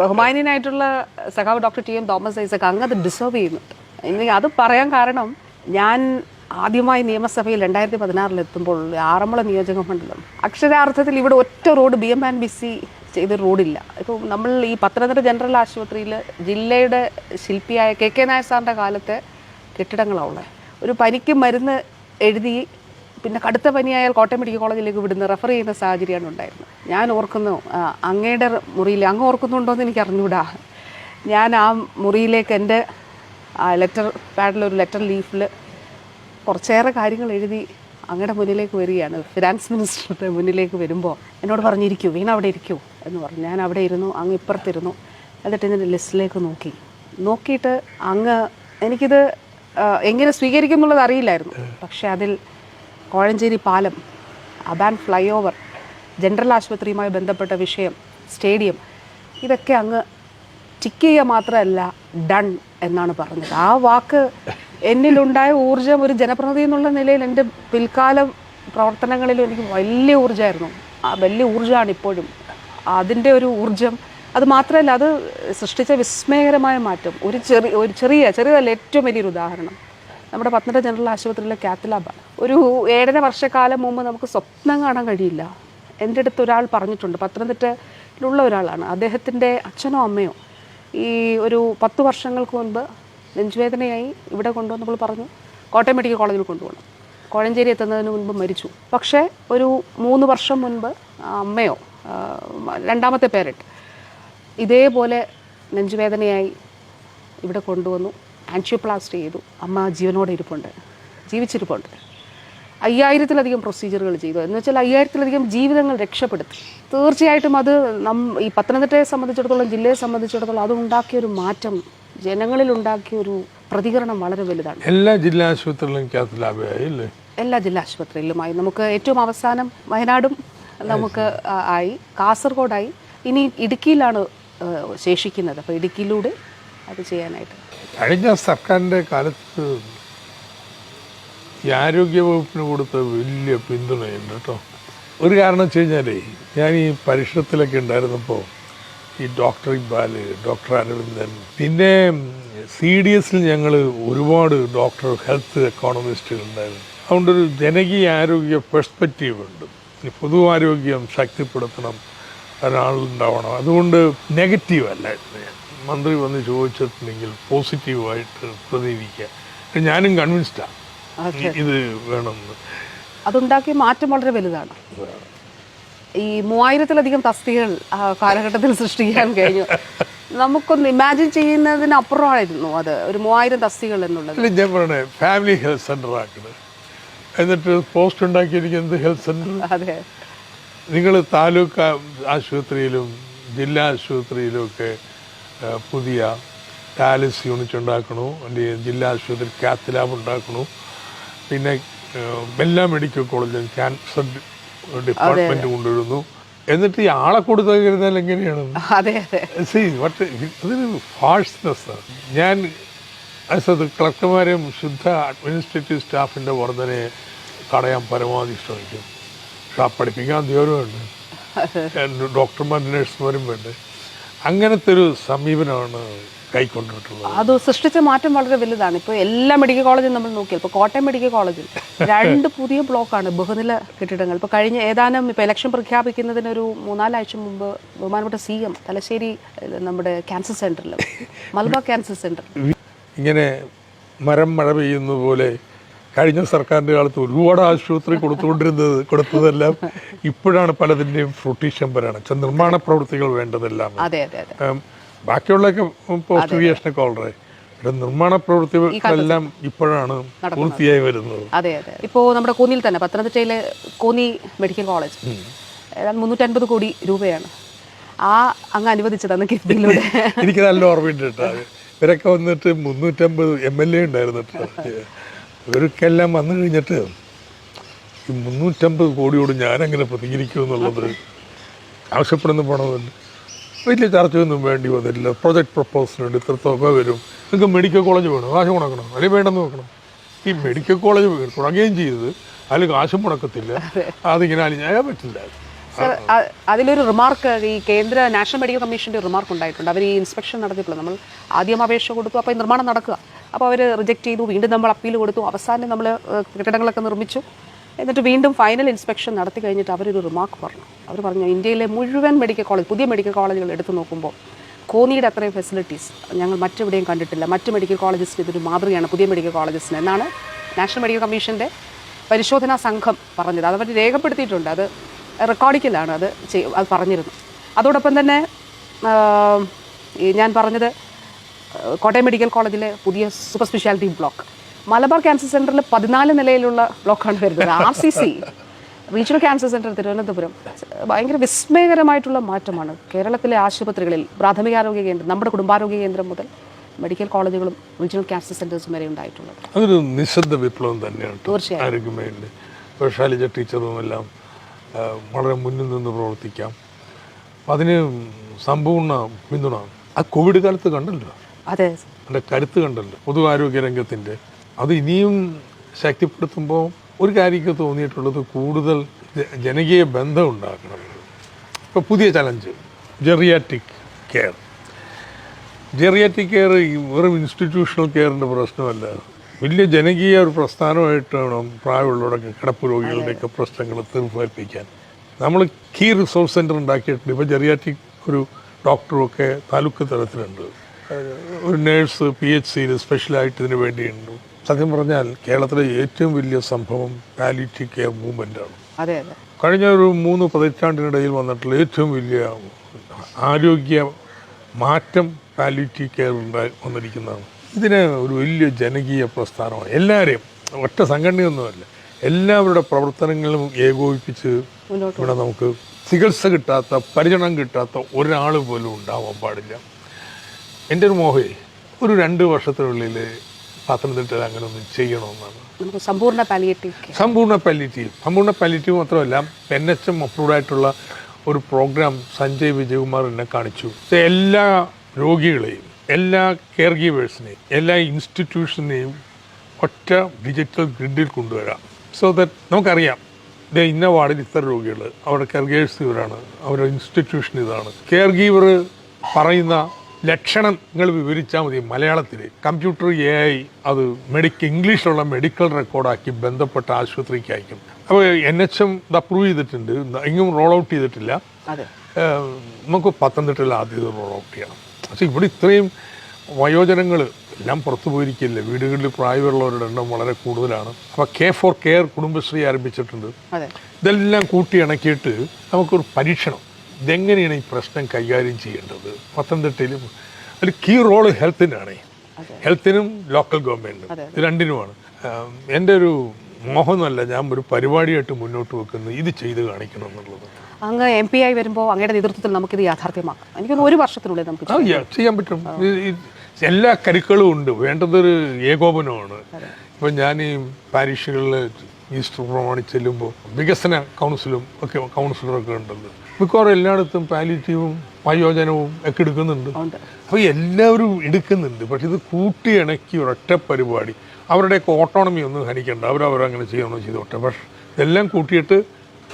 ബഹുമാന്യനായിട്ടുള്ള സഖാവ് doctor T M Thomas Isaac അങ്ങ് അത് ഡിസേർവ് ചെയ്യുന്നുണ്ട്. ഇനി അത് പറയാൻ കാരണം ഞാൻ ആദ്യമായി നിയമസഭയിൽ രണ്ടായിരത്തി പതിനാറിൽ എത്തുമ്പോൾ ആറന്മുള നിയോജക മണ്ഡലം. അക്ഷരാർത്ഥത്തിൽ ഇവിടെ ഒറ്റ road B M and B C ചെയ്ത റോഡില്ല. ഇപ്പോൾ നമ്മൾ ഈ പത്തനംതിട്ട ജനറൽ ആശുപത്രിയിൽ ജില്ലയുടെ ശില്പിയായ കെ കെ നായർ സാറിന്റെ കാലത്തെ കെട്ടിടങ്ങളാണ് ഉള്ളത്. ഒരു പനിക്ക് മരുന്ന് എഴുതി പിന്നെ കടുത്ത പനിയായാൽ കോട്ടയം മെഡിക്കൽ കോളേജിലേക്ക് വിടുന്ന റെഫർ ചെയ്യുന്ന സാഹചര്യമാണ് ഉണ്ടായിരുന്നത്. ഞാൻ ഓർക്കുന്നു അങ്ങയുടെ മുറിയിൽ അങ്ങ് ഓർക്കുന്നുണ്ടോ എന്ന് എനിക്ക് അറിഞ്ഞൂടാ. ഞാൻ ആ മുറിയിലേക്ക് എന്റെ ലെറ്റർ പാഡിൽ ഒരു ലെറ്റർ ലീഫിൽ കുറച്ചേറെ കാര്യങ്ങൾ എഴുതി അങ്ങയുടെ മുന്നിലേക്ക് വരികയാണ്. ഫിനാൻസ് മിനിസ്റ്ററുടെ മുന്നിലേക്ക് വരുമ്പോൾ എന്നോട് പറഞ്ഞിരിക്കൂ വീണ അവിടെ ഇരിക്കൂ എന്ന് പറഞ്ഞു. ഞാൻ അവിടെ ഇരുന്നു അങ്ങ് ഇപ്പുറത്തിരുന്നു. എന്നിട്ട് ഇതിന്റെ ലിസ്റ്റിലേക്ക് നോക്കി. നോക്കിയിട്ട് അങ്ങ് എനിക്കിത് എങ്ങനെ സ്വീകരിക്കും എന്നുള്ളത് അറിയില്ലായിരുന്നു. പക്ഷേ അതിൽ കോഴഞ്ചേരി പാലം അബാൻ ഫ്ലൈ ഓവർ ജനറൽ ആശുപത്രിയുമായി ബന്ധപ്പെട്ട വിഷയം സ്റ്റേഡിയം ഇതൊക്കെ അങ്ങ് ടിക്ക് ചെയ്യുക മാത്രമല്ല ഡൺ എന്നാണ് പറഞ്ഞത്. ആ വാക്ക് എന്നിലുണ്ടായ ഊർജം ഒരു ജനപ്രതിനിധി എന്നുള്ള നിലയിൽ എന്റെ പിൽക്കാല പ്രവർത്തനങ്ങളിലും എനിക്ക് വലിയ ഊർജമായിരുന്നു. ആ വലിയ ഊർജമാണ് ഇപ്പോഴും. അതിന്റെ ഒരു ഊർജം അത് മാത്രമല്ല അത് സൃഷ്ടിച്ച വിസ്മയകരമായ മാറ്റം. ഒരു ചെറിയ ഒരു ചെറിയ ചെറിയതല്ല ഏറ്റവും വലിയൊരു ഉദാഹരണം. നമ്മുടെ പത്തനംതിട്ട ജനറൽ ആശുപത്രിയിലെ കാത്ത് ലാബാണ്. ഒരു ഏഴര വർഷക്കാലം മുമ്പ് നമുക്ക് സ്വപ്നം കാണാൻ കഴിയില്ല. എന്റെ അടുത്ത് ഒരാൾ പറഞ്ഞിട്ടുണ്ട്. പത്തനംതിട്ടയിലുള്ള ഒരാളാണ്. അദ്ദേഹത്തിന്റെ അച്ഛനോ അമ്മയോ ഈ ഒരു പത്ത് വർഷങ്ങൾക്ക് മുൻപ് നെഞ്ചുവേദനയായി ഇവിടെ കൊണ്ടുവന്നപ്പോൾ പറഞ്ഞു കോട്ടയം മെഡിക്കൽ കോളേജിൽ കൊണ്ടുപോകണം. കോഴഞ്ചേരി എത്തുന്നതിന് മുൻപ് മരിച്ചു. പക്ഷേ ഒരു മൂന്ന് വർഷം മുൻപ് അമ്മയോ രണ്ടാമത്തെ പേരന്റ് ഇതേപോലെ നെഞ്ചുവേദനയായി ഇവിടെ കൊണ്ടുവന്നു. ആൻഷിയോപ്ലാസ്റ്റ് ചെയ്തു. അമ്മ ജീവനോടെ ഇരിപ്പുണ്ട്. ജീവിച്ചിരിപ്പുണ്ട്. അയ്യായിരത്തിലധികം പ്രൊസീജിയറുകൾ ചെയ്തു. എന്ന് വെച്ചാൽ അയ്യായിരത്തിലധികം ജീവിതങ്ങൾ രക്ഷപ്പെടുത്തി. തീർച്ചയായിട്ടും അത് നം ഈ പത്തനംതിട്ടയെ സംബന്ധിച്ചിടത്തോളം ജില്ലയെ സംബന്ധിച്ചിടത്തോളം അത് ഉണ്ടാക്കിയ ഒരു മാറ്റം ജനങ്ങളിൽ ഉണ്ടാക്കിയ ഒരു പ്രതികരണം വളരെ വലുതാണ്. എല്ലാ ജില്ലാ ആശുപത്രികളിലും ക്യാത്ത് ലാബായി അല്ലേ? എല്ലാ ജില്ലാ ആശുപത്രിയിലുമായി നമുക്ക് ഏറ്റവും അവസാനം വയനാടും നമുക്ക് ആയി. കാസർഗോഡായി. ഇനി ഇടുക്കിയിലാണ് ശേഷിക്കുന്നത്. അപ്പോൾ ഇടുക്കിയിലൂടെ അത് ചെയ്യാനായിട്ട്. കഴിഞ്ഞ സർക്കാരിന്റെ കാലത്ത് ഈ ആരോഗ്യ വകുപ്പിന് കൊടുത്ത വലിയ പിന്തുണയുണ്ട് കേട്ടോ. ഒരു കാരണം വെച്ച് കഴിഞ്ഞാലേ ഞാൻ ഈ പരിഷത്തിലൊക്കെ ഉണ്ടായിരുന്നപ്പോൾ ഈ ഡോക്ടർ ഇക്ബാൽ ഡോക്ടർ അരവിന്ദൻ പിന്നെ സി ഡി എസിൽ ഞങ്ങൾ ഒരുപാട് ഡോക്ടർ ഹെൽത്ത് എക്കോണമിസ്റ്റുകൾ ഉണ്ടായിരുന്നു. അതുകൊണ്ടൊരു ജനകീയ ആരോഗ്യ പെർസ്പെക്റ്റീവ് ഉണ്ട്. പൊതു ആരോഗ്യം ശക്തിപ്പെടുത്തണം ഒരാളുണ്ടാവണം അതുകൊണ്ട് നെഗറ്റീവ് അല്ലായിരുന്നു ഞാൻ. മന്ത്രി വന്ന് ചോദിച്ചിട്ടുണ്ടെങ്കിൽ പോസിറ്റീവായിട്ട് പ്രതികരിക്കുക. ഞാനും കൺവിൻസ്ഡാണ് ഇത് വേണം. അതുണ്ടാക്കിയ മാറ്റം വളരെ വലുതാണ്. ഈ മൂവായിരത്തിലധികം തസ്തികൾ ആ കാലഘട്ടത്തിൽ സൃഷ്ടിക്കാൻ കഴിഞ്ഞു. നമുക്കൊന്ന് ഇമാജിൻ ചെയ്യുന്നതിനപ്പുറമായിരുന്നു അത് ഒരു മൂവായിരം തസ്തികൾ എന്നുള്ളത്. ഞാൻ പറയണേ ഫാമിലി ഹെൽത്ത് സെന്റർ എന്നിട്ട് പോസ്റ്റ് ഉണ്ടാക്കിയിരിക്കുന്നത് ഹെൽത്ത് സെന്റർ അതെ. നിങ്ങൾ താലൂക്ക് ആശുപത്രിയിലും ജില്ലാ ആശുപത്രിയിലും ഒക്കെ പുതിയ ഡയാലിസിസ് യൂണിറ്റ് ഉണ്ടാക്കണു. അല്ലെങ്കിൽ ജില്ലാ ആശുപത്രി കാത്ത് ലാബ് ഉണ്ടാക്കണു. പിന്നെ ബെല്ല എല്ലാ മെഡിക്കൽ കോളേജിലും ക്യാൻസർ ഡിപ്പാർട്ട്മെന്റ് കൊണ്ടുവരുന്നു. എന്നിട്ട് ഈ ആളെ കൊടുത്താൽ എങ്ങനെയാണ്? അതൊരു ഫാഴ്സ്നെസ് ഞാൻ അത് ക്ലർക്കന്മാരെയും ശുദ്ധ അഡ്മിനിസ്ട്രേറ്റീവ് സ്റ്റാഫിന്റെ വർധനയെ തടയാൻ പരമാവധി ശ്രമിക്കും. പക്ഷെ ആ പഠിപ്പിക്കാൻ ദൂരമുണ്ട് ഡോക്ടർമാരും നഴ്സുമാരും വേണ്ടേ. അങ്ങനത്തെ ഒരു സമീപനമാണ് കൈക്കൊണ്ടിട്ടുള്ളത്. അത് സൃഷ്ടിച്ച മാറ്റം വളരെ വലുതാണ്. ഇപ്പോൾ എല്ലാ മെഡിക്കൽ കോളേജും നമ്മൾ നോക്കിയാൽ ഇപ്പോൾ കോട്ടയം മെഡിക്കൽ കോളേജിൽ രണ്ട് പുതിയ ബ്ലോക്കാണ് ബഹുനില കെട്ടിടങ്ങൾ. ഇപ്പോൾ കഴിഞ്ഞ ഏതാനും ഇപ്പോൾ ഇലക്ഷൻ പ്രഖ്യാപിക്കുന്നതിന് ഒരു മൂന്നാലാഴ്ച മുമ്പ് ബഹുമാനപ്പെട്ട സി എം തലശ്ശേരി നമ്മുടെ ക്യാൻസർ സെന്ററിൽ മലബാർ ക്യാൻസർ സെന്റർ ഇങ്ങനെ മരം മഴ പെയ്യുന്ന പോലെ കഴിഞ്ഞ സർക്കാരിന്റെ കാലത്ത് ഒരുപാട് ആശുപത്രി കൊടുത്തുകൊണ്ടിരുന്നത് കൊടുത്തതെല്ലാം ഇപ്പോഴാണ് പലതിന്റെയും ഫ്രൂട്ടീഷൻ വരാണ്. നിർമ്മാണ പ്രവൃത്തികൾ വേണ്ടതെല്ലാം. ബാക്കിയുള്ളതൊക്കെ പോസ്റ്റ് ക്രിയേഷനൊക്കെ ഓൾറെഡി ഇവിടെ നിർമ്മാണ പ്രവൃത്തികളെല്ലാം ഇപ്പോഴാണ് പൂർത്തിയായി വരുന്നത്. അതെ അതെ. ഇപ്പോൾ നമ്മുടെ കോന്നിയിൽ തന്നെ പത്തനംതിട്ടയിലെ കോന്നി മെഡിക്കൽ കോളേജ്. ഏതാണ്ട് മുന്നൂറ്റൻപത് കോടി രൂപയാണ്. ആ അങ്ങ് അനുവദിച്ചതാണ് കിഫ്ബിയിലൂടെ. എനിക്ക് നല്ല ഓർമ്മയുണ്ട് കേട്ടോ. ഇവരൊക്കെ വന്നിട്ട് മുന്നൂറ്റമ്പത് എം എൽ എ ഉണ്ടായിരുന്നു ഇവരൊക്കെ ഇവർക്കെല്ലാം വന്നു കഴിഞ്ഞിട്ട് ഈ മുന്നൂറ്റമ്പത് കോടിയോട് ഞാനെങ്ങനെ പ്രതികരിക്കും എന്നുള്ളത് ആവശ്യപ്പെടുന്ന പണമുണ്ട്. വലിയ ചർച്ചയൊന്നും വേണ്ടി വന്നില്ല പ്രൊജക്ട് പ്രപ്പോസലുണ്ട് ഇത്രത്തൊക്കെ തുക വരും. നിങ്ങൾക്ക് മെഡിക്കൽ കോളേജ് വേണം? കാശ് മുടക്കണം? അല്ലെങ്കിൽ വേണ്ടെന്ന് നോക്കണം. ഈ മെഡിക്കൽ കോളേജ് തുടങ്ങുകയും ചെയ്തത് അതിൽ കാശ് മുടക്കത്തില്ല. അതിങ്ങനെ അലിഞ്ഞാൽ പറ്റില്ല. അതിലൊരു റിമാർക്ക് ഈ കേന്ദ്ര നാഷണൽ മെഡിക്കൽ കമ്മീഷന്റെ റിമാർക്ക് ഉണ്ടായിട്ടുണ്ട്. അവർ ഈ ഇൻസ്പെക്ഷൻ നടത്തിയിട്ടുള്ളത്. നമ്മൾ ആദ്യം അപേക്ഷ കൊടുത്തു. അപ്പോൾ നിർമ്മാണം നടക്കുക. അപ്പോൾ അവർ റിജക്റ്റ് ചെയ്തു. വീണ്ടും നമ്മൾ അപ്പീൽ കൊടുത്തു. അവസാനം നമ്മൾ കെട്ടിടങ്ങളൊക്കെ നിർമ്മിച്ചു. എന്നിട്ട് വീണ്ടും ഫൈനൽ ഇൻസ്പെക്ഷൻ നടത്തി കഴിഞ്ഞിട്ട് അവരൊരു റിമാർക്ക് പറഞ്ഞു. അവർ പറഞ്ഞു ഇന്ത്യയിലെ മുഴുവൻ മെഡിക്കൽ കോളേജ് പുതിയ മെഡിക്കൽ കോളേജുകൾ എടുത്തു നോക്കുമ്പോൾ കോന്നിയുടെ അത്രയും ഫെസിലിറ്റീസ് ഞങ്ങൾ മറ്റെവിടെയും കണ്ടിട്ടില്ല. മറ്റ് മെഡിക്കൽ കോളേജസിന് ഇതൊരു മാതൃകയാണ് പുതിയ മെഡിക്കൽ കോളേജസിന് എന്നാണ് നാഷണൽ മെഡിക്കൽ കമ്മീഷന്റെ പരിശോധനാ സംഘം പറഞ്ഞത്. അത് അവർ രേഖപ്പെടുത്തിയിട്ടുണ്ട്. അത് റെക്കോർഡിക്കലാണ് അത് അത് പറഞ്ഞിരുന്നു അതോടൊപ്പം തന്നെ ഞാൻ പറഞ്ഞത് കോട്ടയം മെഡിക്കൽ കോളേജിലെ പുതിയ super speciality block Malabar cancer സെന്ററിൽ പതിനാല് നിലയിലുള്ള ബ്ലോക്കാണ് വരുന്നത്. R C C regional cancer centre Thiruvananthapuram. ഭയങ്കര വിസ്മയകരമായിട്ടുള്ള മാറ്റമാണ്. കേരളത്തിലെ ആശുപത്രികളിൽ പ്രാഥമിക ആരോഗ്യ കേന്ദ്രം നമ്മുടെ കുടുംബാരോഗ്യ കേന്ദ്രം മുതൽ മെഡിക്കൽ കോളേജുകളും റീജിയണൽ ക്യാൻസർ സെന്റേഴ്സും വരെ ഉണ്ടായിട്ടുള്ളത്. അതൊരു നിശബ്ദ വിപ്ലവം തന്നെയാണ്. തീർച്ചയായും. ഇപ്പോൾ ടീച്ചറും എല്ലാം വളരെ മുന്നിൽ നിന്ന് പ്രവർത്തിക്കാം. അതിന് സമ്പൂർണ പിന്തുണ. ആ കോവിഡ് കാലത്ത് കണ്ടല്ലോ? അതെ. അതിന്റെ കരുത്ത് കണ്ടല്ലോ? പൊതുവാരോഗ്യ രംഗത്തിന്റെ. അത് ഇനിയും ശക്തിപ്പെടുത്തുമ്പോൾ ഒരു കാര്യം തോന്നിയിട്ടുള്ളത് കൂടുതൽ ജനകീയ ബന്ധം ഉണ്ടാക്കണം ഇപ്പോൾ പുതിയ challenge geriatric care geriatric care വെറും ഇൻസ്റ്റിറ്റ്യൂഷണൽ കെയറിന്റെ പ്രശ്നമല്ല. വലിയ ജനകീയ ഒരു പ്രസ്ഥാനമായിട്ട് വേണം പ്രായമുള്ളവരൊക്കെ കിടപ്പ് രോഗികളുടെയൊക്കെ പ്രശ്നങ്ങൾ തീർപ്പേൽപ്പിക്കാൻ. നമ്മൾ കീ റിസോഴ്സ് സെന്റർ ഉണ്ടാക്കിയിട്ടുണ്ട്. ഇപ്പോൾ ജെറിയാറ്റിക് ഒരു ഡോക്ടറും ഒക്കെ താലൂക്ക് തലത്തിലുണ്ട്. ഒരു നേഴ്സ് പി എച്ച് സിയിൽ സ്പെഷ്യലായിട്ട് ഇതിന് വേണ്ടിയുണ്ട് സത്യം പറഞ്ഞാൽ കേരളത്തിലെ ഏറ്റവും വലിയ സംഭവം പാലിറ്റീവ് കെയർ മൂവ്മെന്റാണ് അതെ അതെ. കഴിഞ്ഞ ഒരു മൂന്ന് പതിറ്റാണ്ടിനിടയിൽ വന്നിട്ടുള്ള ഏറ്റവും വലിയ ആരോഗ്യ മാറ്റം പാലിറ്റീവ് കെയർ ഉണ്ടായി വന്നിരിക്കുന്നതാണ്. ഇതിന് ഒരു വലിയ ജനകീയ പ്രസ്ഥാനമാണ്. എല്ലാവരെയും ഒറ്റ സംഘടനയൊന്നുമല്ല എല്ലാവരുടെ പ്രവർത്തനങ്ങളും ഏകോപിപ്പിച്ച് ഇവിടെ നമുക്ക് ചികിത്സ കിട്ടാത്ത പരിചരണം കിട്ടാത്ത ഒരാൾ പോലും ഉണ്ടാവാൻ പാടില്ല. എന്റെ ഒരു മോഹേ ഒരു രണ്ട് വർഷത്തിനുള്ളിൽ പത്തനംതിട്ടയിൽ അങ്ങനെ ഒന്ന് ചെയ്യണമെന്നാണ് സമ്പൂർണ പാലിയേറ്റീവ് സമ്പൂർണ പാലിയേറ്റീവ് സമ്പൂർണ പാലിയേറ്റീവ് മാത്രമല്ല എൻ എച്ച് എം അപ്രൂവ്ഡ് ആയിട്ടുള്ള ഒരു പ്രോഗ്രാം സഞ്ജയ് വിജയകുമാർ എന്നെ കാണിച്ചു. എല്ലാ രോഗികളെയും എല്ലാ കെയർ ഗീവേഴ്സിനെയും എല്ലാ ഇൻസ്റ്റിറ്റ്യൂഷനെയും ഒറ്റ ഡിജിറ്റൽ ഗ്രിഡിൽ കൊണ്ടുവരാം. സോ ദറ്റ് നമുക്കറിയാം ദേ ഇന്ന വാർഡിൽ ഇത്ര രോഗികൾ അവരുടെ കെയർ ഗീവേഴ്സ് ഇവരാണ് അവരുടെ ഇൻസ്റ്റിറ്റ്യൂഷൻ ഇതാണ്. കെയർ ഗീവർ പറയുന്ന ലക്ഷണങ്ങൾ വിവരിച്ചാൽ മതി മലയാളത്തിൽ കമ്പ്യൂട്ടർ എ ഐ അത് മെഡിക്കൽ ഇംഗ്ലീഷിലുള്ള മെഡിക്കൽ റെക്കോർഡാക്കി ബന്ധപ്പെട്ട ആശുപത്രിക്ക് അയക്കും അപ്പോൾ എൻ എച്ച് എം ഇത് അപ്രൂവ് ചെയ്തിട്ടുണ്ട്. എങ്ങും റോൾ ഔട്ട് ചെയ്തിട്ടില്ല. നമുക്ക് പത്തനംതിട്ടയിൽ ആദ്യം റോൾ ഔട്ട് ചെയ്യണം. പക്ഷേ ഇവിടെ ഇത്രയും വയോജനങ്ങൾ എല്ലാം പുറത്തു പോയിരിക്കില്ല വീടുകളിൽ പ്രായമുള്ളവരുടെ എണ്ണം വളരെ കൂടുതലാണ്. അപ്പോൾ കെ ഫോർ കെയർ കുടുംബശ്രീ ആരംഭിച്ചിട്ടുണ്ട്. ഇതെല്ലാം കൂട്ടി ഇണക്കിയിട്ട് നമുക്കൊരു പരീക്ഷണം. ഇതെങ്ങനെയാണ് ഈ പ്രശ്നം കൈകാര്യം ചെയ്യേണ്ടത്? പത്തനംതിട്ടയിലും ഒരു കീ റോൾ ഹെൽത്തിനാണ് ഹെൽത്തിനും ലോക്കൽ ഗവൺമെന്റിനും രണ്ടിനുമാണ്. എന്റെ ഒരു മോഹമൊന്നുമല്ല ഞാൻ ഒരു പരിപാടിയായിട്ട് മുന്നോട്ട് വെക്കുന്നത് ഇത് ചെയ്ത് കാണിക്കണം എന്നുള്ളത്. അങ്ങ് എം പി ആയി വരുമ്പോൾ അങ്ങയുടെ നേതൃത്വത്തിൽ നമുക്കിത് യാഥാർത്ഥ്യമാക്കാം. എനിക്ക് ഒരു വർഷത്തിനുള്ളിൽ നമുക്ക് ചെയ്യാൻ പറ്റും. എല്ലാ കരുക്കളും ഉണ്ട്. വേണ്ടതൊരു ഏകോപനമാണ്. ഇപ്പം ഞാൻ ഈ പാരീഷുകളിൽ ഈസ്റ്റർ പ്രമാണി ചെല്ലുമ്പോൾ വികസന കൗൺസിലും ഒക്കെ കൗൺസിലറൊക്കെ ഉണ്ടല്ലോ. മിക്കവാറും എല്ലായിടത്തും പാലിറ്റീവും വയോജനവും ഒക്കെ എടുക്കുന്നുണ്ട്. അപ്പോൾ എല്ലാവരും എടുക്കുന്നുണ്ട്. പക്ഷെ ഇത് കൂട്ടി ഇണക്കി ഒരൊറ്റ പരിപാടി. അവരുടെയൊക്കെ ഓട്ടോണമി ഒന്നും ഹനിക്കണ്ട. അവരവരങ്ങനെ ചെയ്യണോ ചെയ്തോട്ടെ. പക്ഷെ ഇതെല്ലാം കൂട്ടിയിട്ട്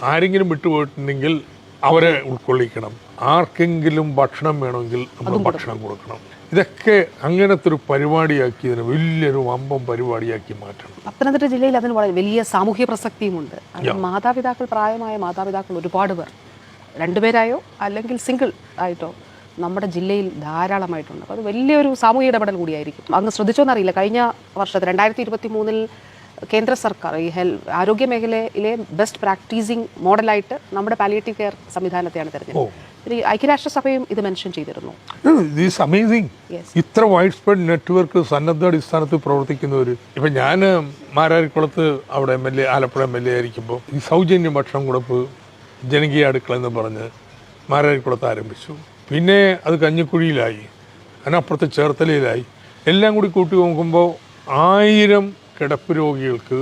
ആരെങ്കിലും വിട്ടുപോയിട്ടുണ്ടെങ്കിൽ അവരെ ഉൾക്കൊള്ളിക്കണം. ആർക്കെങ്കിലും ഭക്ഷണം വേണമെങ്കിൽ നമ്മൾ ഭക്ഷണം കൊടുക്കണം. ഇതൊക്കെ അങ്ങനത്തെ ഒരു പരിപാടിയാക്കി വലിയൊരു വമ്പം പരിപാടിയാക്കി മാറ്റണം പത്തനംതിട്ട ജില്ലയിൽ അതിന് വളരെ വലിയ സാമൂഹ്യ പ്രസക്തിയുമുണ്ട്. മാതാപിതാക്കൾ പ്രായമായ മാതാപിതാക്കൾ ഒരുപാട് പേർ. രണ്ടുപേരായോ അല്ലെങ്കിൽ സിംഗിൾ ആയിട്ടോ നമ്മുടെ ജില്ലയിൽ ധാരാളമായിട്ടുണ്ട്. അപ്പോൾ അത് വലിയൊരു സാമൂഹിക ഇടപെടൽ കൂടിയായിരിക്കും. അങ്ങ് ശ്രദ്ധിച്ചോന്നറിയില്ല. കഴിഞ്ഞ വർഷത്തെ രണ്ടായിരത്തി ഇരുപത്തി മൂന്നിൽ കേന്ദ്ര സർക്കാർ ഈ ഹെൽ ആരോഗ്യ മേഖലയിലെ ബെസ്റ്റ് പ്രാക്ടീസിങ് മോഡലായിട്ട് നമ്മുടെ പാലിയേറ്റീവ് കെയർ സംവിധാനത്തെയാണ് തിരഞ്ഞെടുത്തത്. ഐക്യരാഷ്ട്രസഭയും ഇത് മെൻഷൻ ചെയ്തിരുന്നു. അമേസിങ് ഇത്ര വൈഡ് സ്പ്രെഡ് നെറ്റ്വർക്ക് സന്നദ്ധാടിസ്ഥാനത്തിൽ പ്രവർത്തിക്കുന്നവർ ഇപ്പം ഞാൻ മാരാരിക്കുളത്ത് അവിടെ M L A Alappuzha M L A ആയിരിക്കുമ്പോൾ ഈ സൗജന്യ ഭക്ഷണം കൊടുപ്പ് ജനകീയ അടുക്കള എന്ന് പറഞ്ഞ് മാരാരിക്കുളത്ത് ആരംഭിച്ചു. പിന്നെ അത് കഞ്ഞിക്കുഴിയിലായി അതിനപ്പുറത്ത് ചേർത്തലയിലായി. എല്ലാം കൂടി കൂട്ടി നോക്കുമ്പോൾ ആയിരം കിടപ്പ് രോഗികൾക്ക്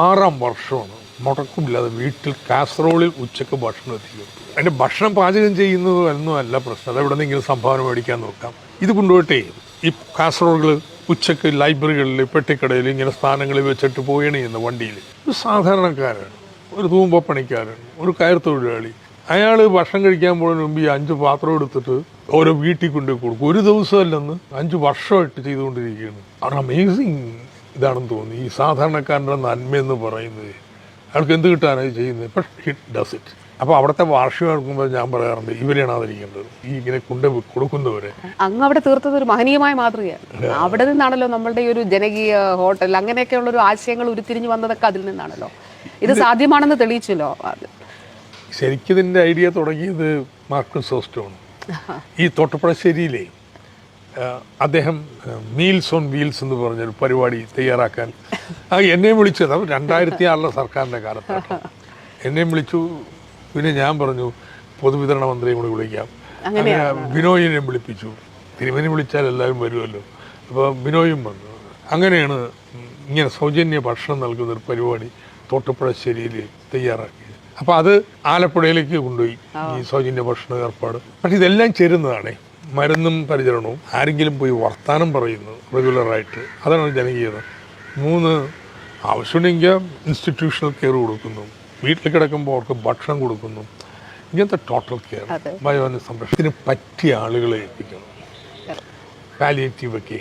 ആറാം വർഷമാണ്. മുടക്കമില്ലാതെ വീട്ടിൽ കാസറോളിൽ ഉച്ചയ്ക്ക് ഭക്ഷണം എത്തിക്കും. അതിന്റെ ഭക്ഷണം പാചകം ചെയ്യുന്നത് അല്ല പ്രശ്നം. അത് എവിടെ നിന്നെങ്കിലും സംഭാവന മേടിക്കാൻ നോക്കാം. ഇത് കൊണ്ടുപോയിട്ടേ ഈ കാസറോളുകൾ ഉച്ചയ്ക്ക് ലൈബ്രറികളിൽ പെട്ടിക്കടയിൽ ഇങ്ങനെ സ്ഥാനങ്ങളിൽ വെച്ചിട്ട് പോയണേ എന്ന് വണ്ടിയിൽ. ഒരു സാധാരണക്കാരാണ് ഒരു തൂമ്പപ്പണിക്കാരൻ ഒരു കയർ തൊഴിലാളി അയാൾ ഭക്ഷണം കഴിക്കാൻ പോകുന്നതിന് മുമ്പ് ഈ അഞ്ച് പാത്രം എടുത്തിട്ട് ഓരോ വീട്ടിൽ കൊണ്ടുപോയി കൊടുക്കും. ഒരു ദിവസമല്ലെന്ന് അഞ്ച് വർഷമായിട്ട് ചെയ്തുകൊണ്ടിരിക്കുകയാണ്. അത് അമേസിങ് ഇതാണെന്ന് തോന്നി ഈ സാധാരണക്കാരന്റെ നന്മയെന്ന് പറയുന്നത്. അയാൾക്ക് എന്ത് കിട്ടാനായി ചെയ്യുന്നത്? ബട്ട് ഹിറ്റ് ഡസ് ഇറ്റ് അപ്പോൾ അവിടുത്തെ വാർഷികം എടുക്കുമ്പോൾ ഞാൻ പറയാറുണ്ട് ഇവരെയാണ് അതിരിക്കേണ്ടത് ഈ ഇങ്ങനെ കൊണ്ട് കൊടുക്കുന്നവരെ. അങ്ങ് അവിടെ തീർത്തത് ഒരു മഹനീയമായ മാതൃകയാണ്. അവിടെ നിന്നാണല്ലോ നമ്മളുടെ ഈ ഒരു ജനകീയ ഹോട്ടൽ അങ്ങനെയൊക്കെയുള്ള ഒരു ആശയങ്ങൾ ഉരുത്തിരിഞ്ഞ് വന്നതൊക്കെ അതിൽ നിന്നാണല്ലോ. ഇത് സാധ്യമാണെന്ന് തെളിയിച്ചല്ലോ. ശരിക്കും ഇതിന്റെ ഐഡിയ തുടങ്ങിയത് മാർക്കിൻ സോസ്റ്റോണ്. ഈ തോട്ടപ്പുഴശ്ശേരിയിലെ അദ്ദേഹം മീൽസ് ഓൺ വീൽസ് എന്ന് പറഞ്ഞൊരു പരിപാടി തയ്യാറാക്കാൻ ആ എന്നെയും വിളിച്ചത് രണ്ടായിരത്തി ആറിലെ സർക്കാരിന്റെ കാലത്ത് എന്നെയും വിളിച്ചു. പിന്നെ ഞാൻ പറഞ്ഞു പൊതുവിതരണ മന്ത്രിയും കൂടി വിളിക്കാം. അങ്ങനെ ബിനോയിനെ വിളിപ്പിച്ചു. തിരുമേനി വിളിച്ചാൽ എല്ലാവരും വരുമല്ലോ. അപ്പോൾ ബിനോയും വന്നു. അങ്ങനെയാണ് ഇങ്ങനെ സൗജന്യ ഭക്ഷണം നൽകുന്ന ഒരു പരിപാടി തോട്ടപ്പുഴശ്ശേരിയിൽ തയ്യാറാക്കി അപ്പോൾ അത് ആലപ്പുഴയിലേക്ക് കൊണ്ടുപോയി. ഈ സൗജന്യ ഭക്ഷണ ഏർപ്പാട്. പക്ഷെ ഇതെല്ലാം ചേരുന്നതാണ്. മരുന്നും പരിചരണവും. ആരെങ്കിലും പോയി വർത്താനം പറയുന്നു റെഗുലറായിട്ട് അതാണ് ജനകീയത. മൂന്ന് ആവശ്യമുണ്ടെങ്കിൽ ഇൻസ്റ്റിറ്റ്യൂഷണൽ കെയർ കൊടുക്കുന്നു. വീട്ടിൽ കിടക്കുമ്പോൾ അവർക്ക് ഭക്ഷണം കൊടുക്കുന്നു. ഇങ്ങനത്തെ ടോട്ടൽ കെയർ. വയോജന സംരക്ഷണത്തിന് പറ്റിയ ആളുകളെ ഏൽപ്പിക്കണം. പാലിയേറ്റീവ് ഒക്കെ.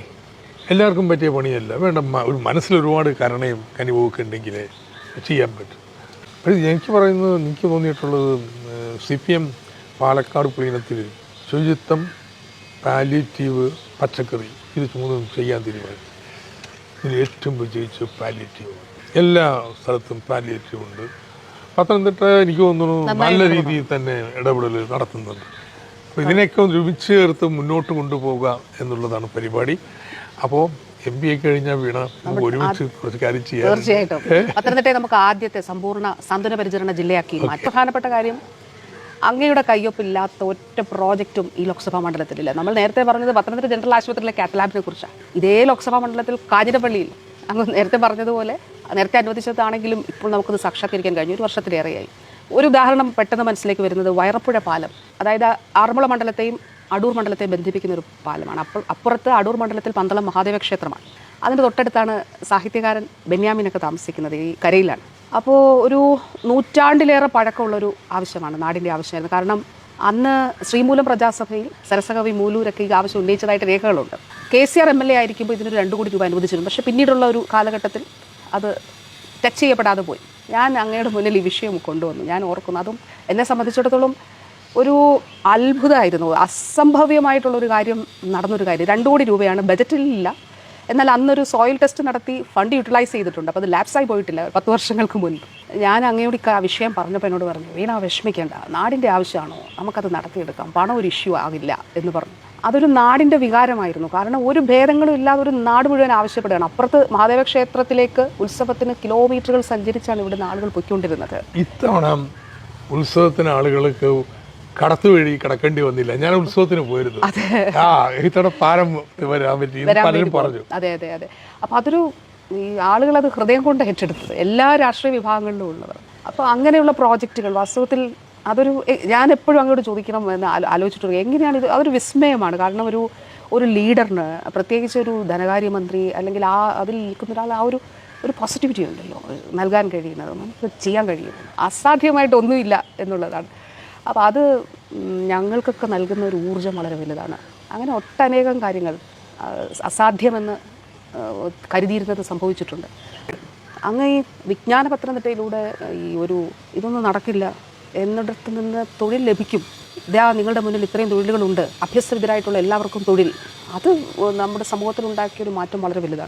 എല്ലാവർക്കും പറ്റിയ പണിയല്ല. വേണ്ട ഒരു മനസ്സിൽ ഒരുപാട് കരുണയും കനിവൊക്കെ ഉണ്ടെങ്കിൽ ചെയ്യാൻ പറ്റും. പക്ഷേ എനിക്ക് പറയുന്നത് എനിക്ക് തോന്നിയിട്ടുള്ളത് സി പി എം പാലക്കാട് പ്ലീനത്തിൽ ശുചിത്വം പാലിയേറ്റീവ് പച്ചക്കറി ഇത് മൂന്നും ചെയ്യാൻ തീരുമാനിച്ചു. ഇതിൽ ഏറ്റവും വിജയിച്ച പാലിയേറ്റീവ് എല്ലാ സ്ഥലത്തും പാലിയേറ്റീവ് ഉണ്ട്. പത്തനംതിട്ട എനിക്ക് തോന്നുന്നു നല്ല രീതിയിൽ തന്നെ ഇടപെടൽ നടത്തുന്നുണ്ട്. അപ്പോൾ ഇതിനെയൊക്കെ ഒന്ന് ഒരുമിച്ച് ചേർത്ത് മുന്നോട്ട് കൊണ്ടുപോകുക എന്നുള്ളതാണ് പരിപാടി. അപ്പോൾ എം ബി എ കഴിഞ്ഞാൽ വീണ ഒരുമിച്ച് കുറച്ച് കാര്യം ചെയ്യാം. തീർച്ചയായിട്ടും. പത്തനംതിട്ടയെ നമുക്ക് ആദ്യത്തെ സമ്പൂർണ സാന്ത്വന പരിചരണ ജില്ലയാക്കി പ്രധാനപ്പെട്ട കാര്യം അങ്ങയുടെ കയ്യൊപ്പില്ലാത്ത ഒറ്റ പ്രോജക്റ്റും ഈ ലോക്സഭാ മണ്ഡലത്തിലില്ല. നമ്മൾ നേരത്തെ പറഞ്ഞത് പത്തനംതിട്ട ജനറൽ ആശുപത്രിയിലെ കാറ്റലാബിനെ കുറിച്ചാണ്. ഇതേ ലോക്സഭാ മണ്ഡലത്തിൽ കാഞ്ഞിരപ്പള്ളിയിൽ. അങ്ങ് നേരത്തെ പറഞ്ഞതുപോലെ നേരത്തെ അനുവദിച്ചതാണെങ്കിലും ഇപ്പോൾ നമുക്കത് സാക്ഷാത്കരിക്കാൻ കഴിഞ്ഞു. ഒരു വർഷത്തിലേറെയായി. ഒരു ഉദാഹരണം പെട്ടെന്ന് മനസ്സിലേക്ക് വരുന്നത് വയറപ്പുഴ പാലം. അതായത് ആറന്മുള മണ്ഡലത്തെയും അടൂർ മണ്ഡലത്തെ ബന്ധിപ്പിക്കുന്ന ഒരു പാലമാണ്. അപ്പോൾ അപ്പുറത്ത് അടൂർ മണ്ഡലത്തിൽ പന്തളം മഹാദേവ ക്ഷേത്രമാണ്. അതിന്റെ തൊട്ടടുത്താണ് സാഹിത്യകാരൻ ബെന്യാമിനൊക്കെ താമസിക്കുന്നത് ഈ കരയിലാണ്. അപ്പോൾ ഒരു നൂറ്റാണ്ടിലേറെ പഴക്കമുള്ളൊരു ആവശ്യമാണ് നാടിന്റെ ആവശ്യമായിരുന്നു. കാരണം അന്ന് ശ്രീമൂലം പ്രജാസഭയിൽ സരസകവി മൂലൂരൊക്കെ ഈ ആവശ്യം ഉന്നയിച്ചതായിട്ട് രേഖകളുണ്ട്. K C R M L A ആയിരിക്കുമ്പോൾ ഇതിനൊരു രണ്ട് കോടി രൂപ അനുവദിച്ചിരുന്നു. പക്ഷേ പിന്നീടുള്ള ഒരു കാലഘട്ടത്തിൽ അത് ടച്ച് ചെയ്യപ്പെടാതെ പോയി. ഞാൻ അങ്ങയുടെ മുന്നിൽ ഈ വിഷയം കൊണ്ടുവന്നു. ഞാൻ ഓർക്കുന്നു. അതും എന്നെ സംബന്ധിച്ചിടത്തോളം ഒരു അത്ഭുതമായിരുന്നു. അസംഭവ്യമായിട്ടുള്ളൊരു കാര്യം നടന്നൊരു കാര്യം. രണ്ട് കോടി രൂപയാണ് ബജറ്റിലില്ല. എന്നാൽ അന്നൊരു സോയിൽ ടെസ്റ്റ് നടത്തി ഫണ്ട് യൂട്ടിലൈസ് ചെയ്തിട്ടുണ്ട്. അപ്പോൾ അത് ലാപ്സായി പോയിട്ടില്ല. പത്ത് വർഷങ്ങൾക്ക് മുൻപ്. ഞാൻ അങ്ങയോട് ആ വിഷയം പറഞ്ഞപ്പോൾ എന്നോട് പറഞ്ഞു വീണ വിഷമിക്കേണ്ട. നാടിന്റെ ആവശ്യമാണോ നമുക്കത് നടത്തിയെടുക്കാം. പണം ഒരു ഇഷ്യൂ ആകില്ല. എന്ന് പറഞ്ഞു. അതൊരു നാടിന്റെ വികാരമായിരുന്നു. കാരണം ഒരു ഭേദങ്ങളും ഇല്ലാതെ ഒരു നാട് മുഴുവൻ ആവശ്യപ്പെടുകയാണ്. അപ്പുറത്ത് മഹാദേവ ക്ഷേത്രത്തിലേക്ക് ഉത്സവത്തിന് കിലോമീറ്ററുകൾ സഞ്ചരിച്ചാണ് ഇവിടുന്ന് ആളുകൾ പൊയ്ക്കൊണ്ടിരുന്നത്. ഇത്തവണ ഉത്സവത്തിന് ആളുകൾക്ക് കടത്തു വഴി കിടക്കേണ്ടി വന്നില്ല. ഞാൻ ഉത്സവത്തിന് പോയിരുന്നു. ആ ഇത്തവണ പാരം വരാൻ പറ്റി. പലരും പറഞ്ഞു. അതെ അതെ അതെ. അപ്പോൾ അതൊരു ഈ ആളുകൾ അത് ഹൃദയം കൊണ്ട് ഏറ്റെടുത്തത്. എല്ലാ രാഷ്ട്രീയ വിഭാഗങ്ങളിലും ഉള്ളവർ. അപ്പോൾ അങ്ങനെയുള്ള പ്രോജക്റ്റുകൾ വാസ്തവത്തിൽ അതൊരു ഞാൻ എപ്പോഴും അങ്ങോട്ട് ചോദിക്കണം എന്ന് ആലോ- ആലോചിച്ചിട്ടുണ്ട്. എങ്ങനെയാണ് ഇത്? അതൊരു വിസ്മയമാണ്. കാരണം ഒരു ഒരു ലീഡറിന് പ്രത്യേകിച്ച് ഒരു ധനകാര്യമന്ത്രി അല്ലെങ്കിൽ ആ അതിൽ നിൽക്കുന്ന ഒരാൾ ആ ഒരു ഒരു പോസിറ്റിവിറ്റി ഉണ്ടല്ലോ. നൽകാൻ കഴിയുന്നത് നമുക്ക് ചെയ്യാൻ കഴിയും അസാധ്യമായിട്ടൊന്നുമില്ല എന്നുള്ളതാണ്. അപ്പോൾ അത് ഞങ്ങൾക്കൊക്കെ നൽകുന്ന ഒരു ഊർജം വളരെ വലുതാണ്. അങ്ങനെ ഒട്ടനേകം കാര്യങ്ങൾ അസാധ്യമെന്ന് കരുതിയിരുന്നത് സംഭവിച്ചിട്ടുണ്ട്. അങ്ങ് ഈ വിജ്ഞാന പത്തനംതിട്ടയിലൂടെ ഈ ഒരു ഇതൊന്നും നടക്കില്ല എന്നിടത്ത് നിന്ന് തൊഴിൽ ലഭിക്കും. ഇതാ നിങ്ങളുടെ മുന്നിൽ ഇത്രയും തൊഴിലുകളുണ്ട്. അഭ്യസ്തവിതരായിട്ടുള്ള എല്ലാവർക്കും തൊഴിൽ. അത് നമ്മുടെ സമൂഹത്തിൽ ഉണ്ടാക്കിയ ഒരു മാറ്റം വളരെ വലുതാണ്.